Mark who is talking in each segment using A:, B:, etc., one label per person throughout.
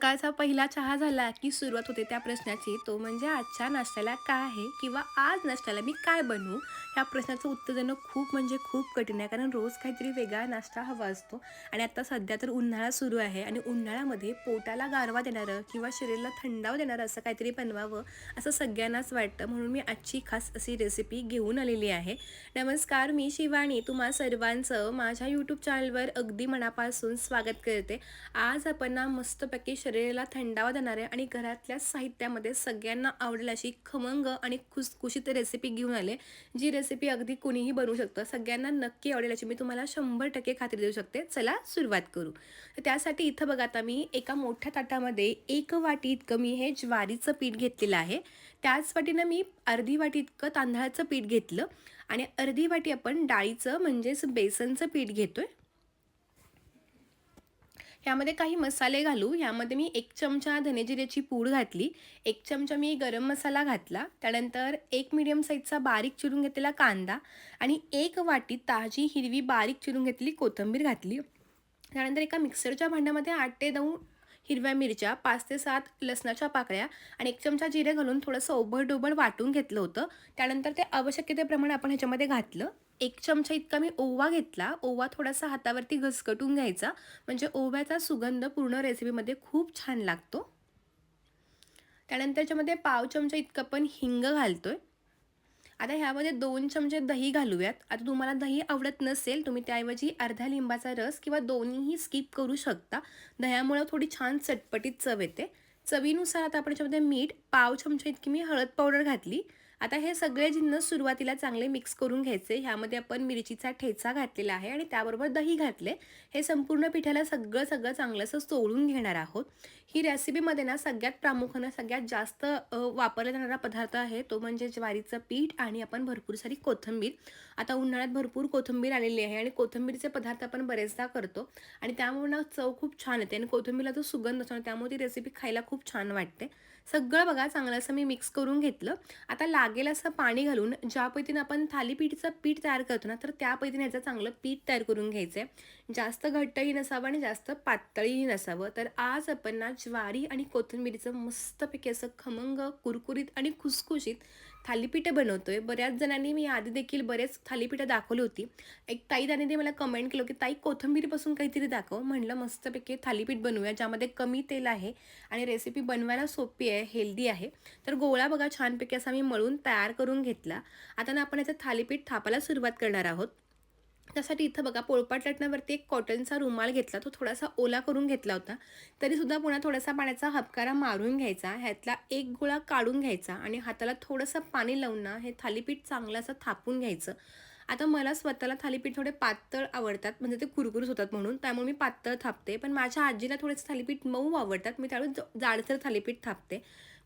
A: सकाळचा पहिला चहा झाला की सुरुवात होते त्या प्रश्नाची. तो म्हणजे आजच्या नाश्त्याला काय आहे किंवा आज नाश्त्याला मी काय बनवू? ह्या प्रश्नाचं उत्तर देणं खूप म्हणजे खूप कठीण आहे. कारण रोज काहीतरी वेगळा नाश्ता हवा असतो. आणि आता सध्या तर उन्हाळा सुरू आहे आणि उन्हाळ्यामध्ये पोटाला गारवा देणारं किंवा शरीराला थंडाव देणारं असं काहीतरी बनवावं असं सगळ्यांनाच वाटतं. म्हणून मी आजची खास अशी रेसिपी घेऊन आलेली आहे. नमस्कार मी शिवानी. तुम्हा सर्वांचं माझ्या यूट्यूब चॅनलवर अगदी मनापासून स्वागत करते. आज आपण ना मस्तपैकी शरीराला थंडावा देणारे आणि घरातल्या साहित्यामध्ये सगळ्यांना आवडेल अशी खमंग आणि खुसखुशीत रेसिपी घेऊन आले जी रेसिपी अगदी कोणीही बनवू शकतं. सगळ्यांना नक्की आवडेल अशी मी तुम्हाला शंभर टक्के खात्री देऊ शकते. चला सुरुवात करू. तर त्यासाठी इथं बघा आता मी एका मोठ्या ताटामध्ये एक वाटी इतकं मी हे ज्वारीचं पीठ घेतलेलं आहे. त्याच वाटीनं मी अर्धी वाटी इतकं तांदळाचं पीठ घेतलं आणि अर्धी वाटी आपण डाळीचं म्हणजेच बेसनचं पीठ घेतोय. ह्यामध्ये काही मसाले घालू. ह्यामध्ये मी एक चमचा धनेजिऱ्याची पूड घातली. एक चमचा मी गरम मसाला घातला. त्यानंतर एक मिडियम साईजचा बारीक चिरून घेतलेला कांदा आणि एक वाटी ताजी हिरवी बारीक चिरून घेतलेली कोथिंबीर घातली. त्यानंतर एका मिक्सरच्या भांड्यामध्ये आठ ते नऊ हिरव्या मिरच्या पाच ते सात लसणाच्या पाकळ्या आणि एक चमचा जिरे घालून थोडंसं ओबड डोबड वाटून घेतलं होतं. त्यानंतर ते आवश्यकतेप्रमाणे आपण ह्याच्यामध्ये घातलं. एक चमचा इतका मी ओवा घेतला. ओवा थोडासा हातावरती घसकटून घ्यायचा. म्हणजे ओव्याचा सुगंध पूर्ण रेसिपीमध्ये खूप छान लागतो. त्यानंतर त्याच्यामध्ये पाव चमचा इतकं पण हिंग घालतोय. आता ह्यामध्ये दोन चमचे दही घालूयात. आता तुम्हाला दही आवडत नसेल तुम्ही त्याऐवजी अर्धा लिंबाचा रस किंवा दोन्हीही स्किप करू शकता. दह्यामुळं थोडी छान चटपटीत चव येते. चवीनुसार आता आपण याच्यामध्ये मीठ पाव चमचे इतकी मी हळद पावडर घातली. आता हे सगळे जिन्नस सुरुवातीला चांगले मिक्स करून घ्यायचे. ह्यामध्ये आपण मिरचीचा ठेचा घातलेला आहे आणि त्याबरोबर दही घातले. हे संपूर्ण पिठाला सगळं सगळं चांगलं असं चोळून घेणार आहोत. ही रेसिपीमध्ये ना सगळ्यात प्रामुख्यानं सगळ्यात जास्त वापरला जाणारा पदार्थ आहे तो म्हणजे ज्वारीचं पीठ आणि आपण भरपूर सारी कोथिंबीर. आता उन्हाळ्यात भरपूर कोथिंबीर आलेली आहे आणि कोथिंबीरचे पदार्थ आपण बरेचदा करतो आणि त्यामुळे ना चव खूप छान येते आणि कोथिंबीरला जो सुगंध असतो त्यामुळे ती रेसिपी खायला खूप छान वाटते. सगळं बघा चांगलं असं मी मिक्स करून घेतलं. आता लागेल असं पाणी घालून ज्या पद्धतीनं आपण थालीपीठचं पीठ तयार करतो ना तर त्या पद्धतीने याचं चांगलं पीठ तयार करून घ्यायचं आहे जास्त घट्टही नसावं आणि जास्त पातळीही नसावं. तर आज आपण ना ज्वारी आणि कोथिंबीरीचं मस्तपैकी असं खमंग कुरकुरीत आणि खुसखुशीत थालीपीठं बनवतोय. बऱ्याच जणांनी मी आधी देखील बरेच थालीपीठं दाखवली होती. एक ताई त्याने मला कमेंट केलं की ताई कोथिंबीरीपासून काहीतरी दाखव. म्हणलं मस्तपैकी थालीपीठ बनवूया ज्यामध्ये कमी तेल आहे आणि रेसिपी बनवायला सोपी आहे हेल्दी आहे. तर गोळा बघा छानपैकी असा मी मळून तयार करून घेतला. आता ना आपण याचं थालीपीठ थापायला सुरुवात करणार आहोत. त्यासाठी इथं बघा पोळपाट लाटण्यावरती एक कॉटनचा रुमाल घेतला. तो थोडासा ओला करून घेतला होता. तरीसुद्धा पुन्हा थोडासा पाण्याचा हपकारा मारून घ्यायचा. ह्यातला एक गोळा काढून घ्यायचा आणि हाताला थोडंसं पाणी लावून ना हे थालीपीठ चांगलं असं थापून घ्यायचं. आता मला स्वतःला थालीपीठ थोडे पातळ आवडतात. म्हणजे ते कुरकुरीत होतात म्हणून. त्यामुळे मी पातळ थापते. पण माझ्या आजीला थोडेसे थालीपीठ मऊ आवडतात. मी त्यावेळेस जाडसर थालीपीठ थापते.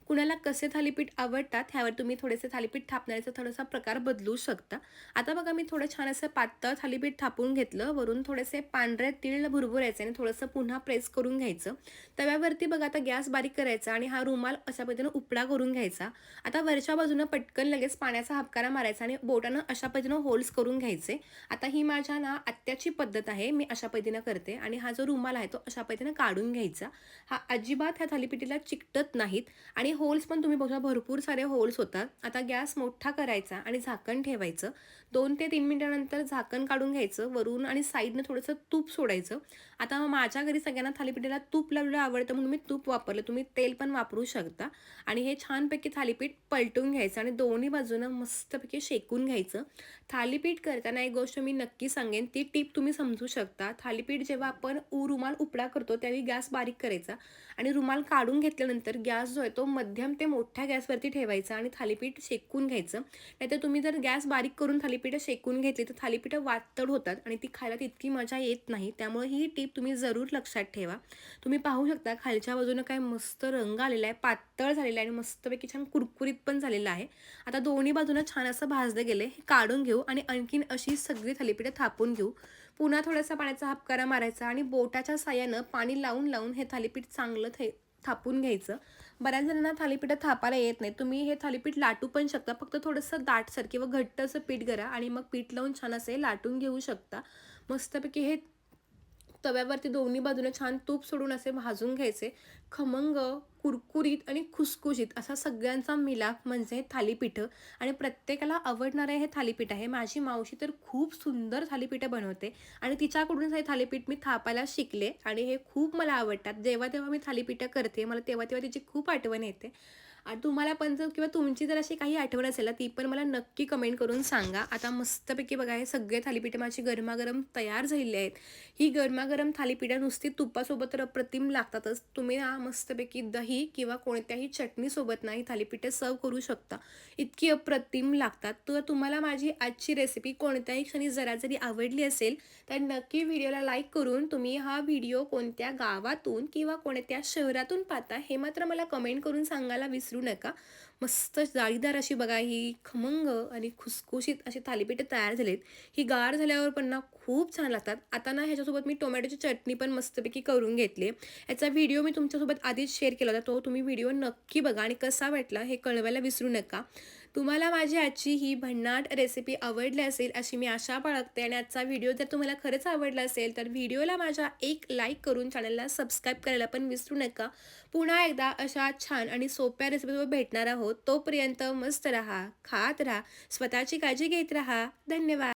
A: कुणाला कसे थालीपीठ आवडतात ह्यावर तुम्ही थोडेसे थालीपीठ थापण्याचा थोडासा प्रकार बदलू शकता. आता बघा मी थोडं छान असं पातळ थालीपीठ थापून घेतलं. वरून थोडेसे पांढरे तीळ भुरभुरायचे आणि थोडंसं पुन्हा प्रेस करून घ्यायचं. तव्यावरती बघा आता गॅस बारीक करायचा आणि हा रुमाल अशा पद्धतीनं उपडा करून घ्यायचा. आता वरच्या बाजूनं पटकन लगेच पाण्याचा हापकारा मारायचा आणि बोटानं अशा पद्धतीनं होल्स करून घ्यायचे. आता ही माझ्या ना आत्याची पद्धत आहे. मी अशा पद्धतीनं करते आणि हा जो रुमाल आहे तो अशा पद्धतीनं काढून घ्यायचा. हा अजिबात ह्या थालीपीठीला चिकटत नाहीत आणि होल्स पण तुम्ही बघा भरपूर सारे होल्स होतात. आता गॅस मोठा करायचा आणि झाकण ठेवायचं. दोन ते तीन मिनिटानंतर झाकण काढून घ्यायचं वरून आणि साईडनं थोडंसं तूप सोडायचं. आता माझ्या घरी सगळ्यांना थालीपीठाला तूप लावलेलं आवडतं म्हणून मी तूप वापरलं. तुम्ही तेल पण वापरू शकता. आणि हे छानपैकी थालीपीठ पलटून घ्यायचं आणि दोन्ही बाजूनं मस्तपैकी शेकून घ्यायचं. थालीपीठ करताना एक गोष्ट मी नक्की सांगेन ती टीप तुम्ही समजू शकता. थालीपीठ जेव्हा आपण उ रुमाल उपडा करतो त्यावेळी गॅस बारीक करायचा. आणि रुमाल काढून घेतल्यानंतर गॅस जो आहे तो मध्यम ते मोठ्या गॅसवरती ठेवायचं आणि थालीपीठ शेकून घ्यायचं. नाहीतर तुम्ही जर गॅस बारीक करून थालीपीठं शेकून घेतली तर थालीपीठं वातड होतात आणि ती खायला तितकी मजा येत नाही. त्यामुळे ही टीप तुम्ही जरूर लक्षात ठेवा. तुम्ही पाहू शकता खालच्या बाजूनं काय मस्त रंग आलेला आहे पातळ झालेला आहे आणि मस्तपैकी छान कुरकुरीत पण झालेलं आहे. आता दोन्ही बाजूनं छान असं भाजलं गेले हे काढून घेऊ आणि आणखीन अशी सगळी थालीपीठं थापून घेऊ. पुन्हा थोडासा पाण्याचा हापकारा मारायचा आणि बोटाच्या साह्यानं पाणी लावून लावून हे थालीपीठ चांगलं थे थापून घ्यायचं. बऱ्याच जणांना थालीपीठं थापायला येत नाही. तुम्ही हे थालीपीठ लाटू पण शकता. फक्त थोडंसं दाटसर किंवा घट्ट असं पीठ करा आणि मग पीठ लावून छान असे लाटून घेऊ शकता. मस्तपैकी हे तव्यावरती दोन्ही बाजूने छान तूप सोडून असे भाजून घ्यायचे. खमंग कुरकुरीत आणि खुसखुशीत असा सगळ्यांचा मिलाप म्हणजे थालीपीठं. आणि प्रत्येकाला आवडणारं हे थालीपीठ आहे. माझी मावशी तर खूप सुंदर थालीपीठं बनवते. आणि तिच्याकडूनच हे थालीपीठ मी थापायला शिकले. आणि हे खूप मला आवडतात. जेव्हा तेव्हा मी थालीपीठं करते मला तेव्हा तेव्हा तिची खूप आठवण येते. आणि तुम्हाला पण जर किंवा तुमची जर अशी काही आठवण असेल ना ती पण मला नक्की कमेंट करून सांगा. आता मस्तपैकी बघा हे सगळे थालीपीठं माझी गरमागरम तयार झालेली आहेत. ही गरमागरम थालीपीठं नुसती तुपासोबत तर अप्रतिम लागतातच. तुम्ही ना मस्तपैकी दही किंवा कोणत्याही चटणीसोबत ना ही थालीपीठं सर्व करू शकता. इतकी अप्रतिम लागतात. तर तुम्हाला माझी आजची रेसिपी कोणत्याही क्षणी जरा जरी आवडली असेल तर नक्की व्हिडिओला लाईक करून तुम्ही हा व्हिडिओ कोणत्या गावातून किंवा कोणत्या शहरातून पाहता हे मात्र मला कमेंट करून सांगायला विसरू नका मस्त जाळीदार अशी बघा ही खमंग आणि खुसखुशीत अशी थालीपीठं तयार झालीत. ही गार झाल्यावर पण ना खूप छान लागतात. आता ना ह्याच्यासोबत मी टोमॅटोची चटणी पण मस्तपैकी करून घेतली. याचा व्हिडिओ मी तुमच्यासोबत आधीच शेअर केला होता. तो तुम्ही व्हिडिओ नक्की बघा आणि कसा वाटला हे कळवायला विसरू नका. तुम्हाला माझी आजची ही भन्नाट रेसिपी आवडली असेल अशी मी आशा बाळगते. आणि आजचा व्हिडिओ जर तुम्हाला खरंच आवडला असेल तर व्हिडिओला माझ्या एक लाईक करून चॅनलला सबस्क्राईब करायला पण विसरू नका. पुन्हा एकदा अशा छान आणि सोप्या रेसिपीवर भेटणार आहोत. तोपर्यंत मस्त राहा खात राहा स्वतःची काळजी घेत राहा. धन्यवाद.